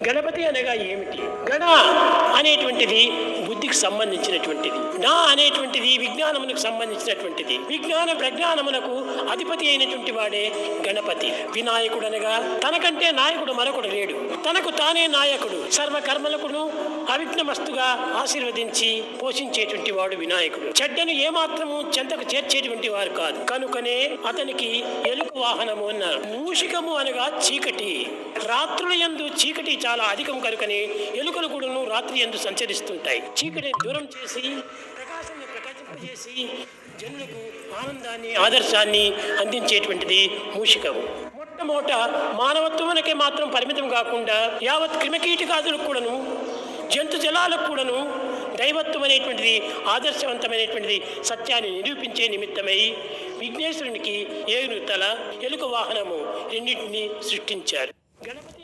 గణపతి అనగా ఏమిటి? గణ అనేటువంటిది బుద్ధికి సంబంధించినటువంటిది. నా అనేటువంటిది విజ్ఞానమునకు సంబంధించినటువంటిది. విజ్ఞాన ప్రజ్ఞానమునకు అధిపతి అయినటువంటి వాడే గణపతి. వినాయకుడు అనగా తనకంటే నాయకుడు మరొకడు లేడు. తనకు తానే నాయకుడు. సర్వకర్మలకును అవిఘ్నమస్తుగా ఆశీర్వదించి పోషించేటువంటి వాడు వినాయకుడు. చెడ్డను ఏమాత్రము చెంతకు చేర్చేటువంటి వారు కాదు. కనుకనే అతనికి ఎలుక వాహనము అన్నారు. మూషికము అనగా చీకటి. రాత్రుల యందు చీకటి చాలా అధికం కనుకనే ఎలుకలు కూడాను రాత్రి యందు సంచరిస్తుంటాయి. చీకటిని దూరం చేసి ప్రకాశాన్ని ప్రకాశింపజేసి జనులకు ఆనందాన్ని ఆదర్శాన్ని అందించేటువంటిది మూషికము. మొట్టమొదట మానవత్వమునకే మాత్రం పరిమితం కాకుండా యావత్ క్రిమకీటకాదులకు కూడాను జంతు జలాలకు కూడాను దైవత్వం అనేటువంటిది ఆదర్శవంతమైనటువంటిది సత్యాన్ని నిరూపించే నిమిత్తమై విఘ్నేశ్వరునికి ఏనుగు తల ఎలుక వాహనము రెండింటిని సృష్టించారు. గణపతి